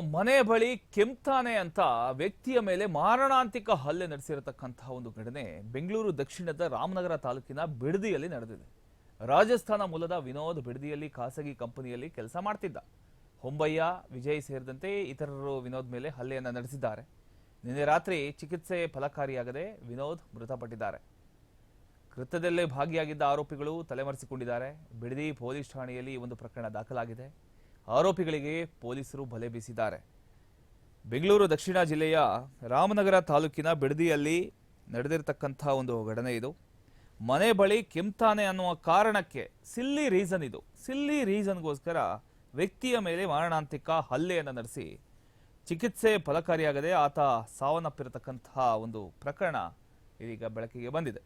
ಮನೆ ಬಳಿ ಕೆಮ್ತಾನೆ ಅಂತ ವ್ಯಕ್ತಿಯ ಮೇಲೆ ಮಾರಣಾಂತಿಕ ಹಲ್ಲೆ ನಡೆಸಿರತಕ್ಕಂತಹ ಒಂದು ಘಟನೆ ಬೆಂಗಳೂರು ದಕ್ಷಿಣದ ರಾಮನಗರ ತಾಲೂಕಿನ ಬಿಡದಿಯಲ್ಲಿ ನಡೆದಿದೆ. ರಾಜಸ್ಥಾನ ಮೂಲದ ವಿನೋದ್ ಬಿಡದಿಯಲ್ಲಿ ಖಾಸಗಿ ಕಂಪನಿಯಲ್ಲಿ ಕೆಲಸ ಮಾಡ್ತಿದ್ದ. ಹೊಂಬಯ್ಯ, ವಿಜಯ್ ಸೇರಿದಂತೆ ಇತರರು ವಿನೋದ್ ಮೇಲೆ ಹಲ್ಲೆಯನ್ನು ನಡೆಸಿದ್ದಾರೆ. ನಿನ್ನೆ ರಾತ್ರಿ ಚಿಕಿತ್ಸೆ ಫಲಕಾರಿಯಾಗದೆ ವಿನೋದ್ ಮೃತಪಟ್ಟಿದ್ದಾರೆ. ಕೃತ್ಯದಲ್ಲೇ ಭಾಗಿಯಾಗಿದ್ದ ಆರೋಪಿಗಳು ತಲೆಮರೆಸಿಕೊಂಡಿದ್ದಾರೆ. ಬಿಡದಿ ಪೊಲೀಸ್ ಠಾಣೆಯಲ್ಲಿ ಒಂದು ಪ್ರಕರಣ ದಾಖಲಾಗಿದೆ. ಆರೋಪಿಗಳಿಗೆ ಪೊಲೀಸರು ಬಲೆ ಬೀಸಿದ್ದಾರೆ. ಬೆಂಗಳೂರು ದಕ್ಷಿಣ ಜಿಲ್ಲೆಯ ರಾಮನಗರ ತಾಲೂಕಿನ ಬಿಡದಿಯಲ್ಲಿ ನಡೆದಿರತಕ್ಕಂಥ ಒಂದು ಘಟನೆ ಇದು. ಮನೆ ಬಳಿ ಕೆಮ್ತಾನೆ ಅನ್ನುವ ಕಾರಣಕ್ಕೆ ಸಿಲ್ಲಿ ರೀಸನ್ ಇದು. ಸಿಲ್ಲಿ ರೀಸನ್ಗೋಸ್ಕರ ವ್ಯಕ್ತಿಯ ಮೇಲೆ ಮಾರಣಾಂತಿಕ ಹಲ್ಲೆಯನ್ನು ನಡೆಸಿ ಚಿಕಿತ್ಸೆ ಫಲಕಾರಿಯಾಗದೆ ಆತ ಸಾವನ್ನಪ್ಪಿರತಕ್ಕಂತಹ ಒಂದು ಪ್ರಕರಣ ಇದೀಗ ಬೆಳಕಿಗೆ ಬಂದಿದೆ.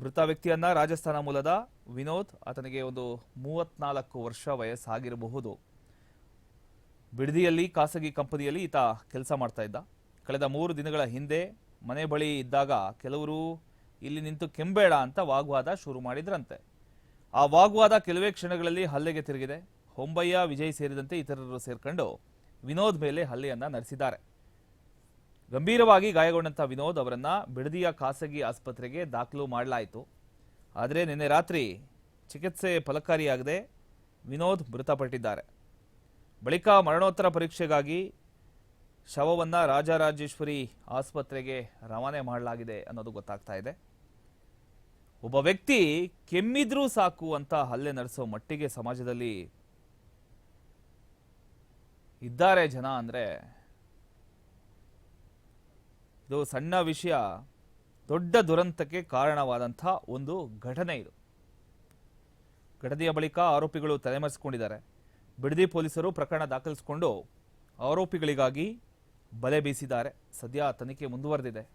ಮೃತ ವ್ಯಕ್ತಿಯನ್ನ ರಾಜಸ್ಥಾನ ಮೂಲದ ವಿನೋದ್, ಆತನಿಗೆ ಒಂದು ಮೂವತ್ನಾಲ್ಕು ವರ್ಷ ವಯಸ್ಸಾಗಿರಬಹುದು. ಬಿಡದಿಯಲ್ಲಿ ಖಾಸಗಿ ಕಂಪನಿಯಲ್ಲಿ ಈತ ಕೆಲಸ ಮಾಡ್ತಾ ಇದ್ದ. ಕಳೆದ ಮೂರು ದಿನಗಳ ಹಿಂದೆ ಮನೆ ಬಳಿ ಇದ್ದಾಗ ಕೆಲವರು ಇಲ್ಲಿ ನಿಂತು ಕೆಂಬೇಡ ಅಂತ ವಾಗ್ವಾದ ಶುರು ಮಾಡಿದ್ರಂತೆ. ಆ ವಾಗ್ವಾದ ಕೆಲವೇ ಕ್ಷಣಗಳಲ್ಲಿ ಹಲ್ಲೆಗೆ ತಿರುಗಿದೆ. ಹೊಂಬಯ್ಯ, ವಿಜಯ್ ಸೇರಿದಂತೆ ಇತರರು ಸೇರ್ಕೊಂಡು ವಿನೋದ್ ಮೇಲೆ ಹಲ್ಲೆಯನ್ನ ನಡೆಸಿದ್ದಾರೆ. ಗಂಭೀರವಾಗಿ ಗಾಯಗೊಂಡಂತ ವಿನೋದ್ ಅವರನ್ನ ಬಿಡದಿಯ ಖಾಸಗಿ ಆಸ್ಪತ್ರೆಗೆ ದಾಖಲು ಮಾಡಲಾಯಿತು. ಆದರೆ ನಿನ್ನೆ ರಾತ್ರಿ ಚಿಕಿತ್ಸೆ ಫಲಕಾರಿಯಾಗದೆ ವಿನೋದ್ ಮೃತಪಟ್ಟಿದ್ದಾರೆ. ಬಳಿಕ ಮರಣೋತ್ತರ ಪರೀಕ್ಷೆಗಾಗಿ ಶವವನ್ನು ರಾಜರಾಜೇಶ್ವರಿ ಆಸ್ಪತ್ರೆಗೆ ರವಾನೆ ಮಾಡಲಾಗಿದೆ ಅನ್ನೋದು ಗೊತ್ತಾಗ್ತಾ ಇದೆ. ಒಬ್ಬ ವ್ಯಕ್ತಿ ಕೆಮ್ಮಿದ್ರೂ ಸಾಕು ಅಂತ ಹಲ್ಲೆ ನಡೆಸೋ ಮಟ್ಟಿಗೆ ಸಮಾಜದಲ್ಲಿ ಇದ್ದಾರೆ ಜನ ಅಂದ್ರೆ ಇದು ಸಣ್ಣ ವಿಷಯ, ದೊಡ್ಡ ದುರಂತಕ್ಕೆ ಕಾರಣವಾದಂಥ ಒಂದು ಘಟನೆ ಇದು. ಘಟನೆಯ ಬಳಿಕ ಆರೋಪಿಗಳು ತಲೆಮರೆಸಿಕೊಂಡಿದ್ದಾರೆ. ಬಿಡದಿ ಪೊಲೀಸರು ಪ್ರಕರಣ ದಾಖಲಿಸಿಕೊಂಡು ಆರೋಪಿಗಳಿಗಾಗಿ ಬಲೆ ಬೀಸಿದ್ದಾರೆ. ಸದ್ಯ ತನಿಖೆ ಮುಂದುವರೆದಿದೆ.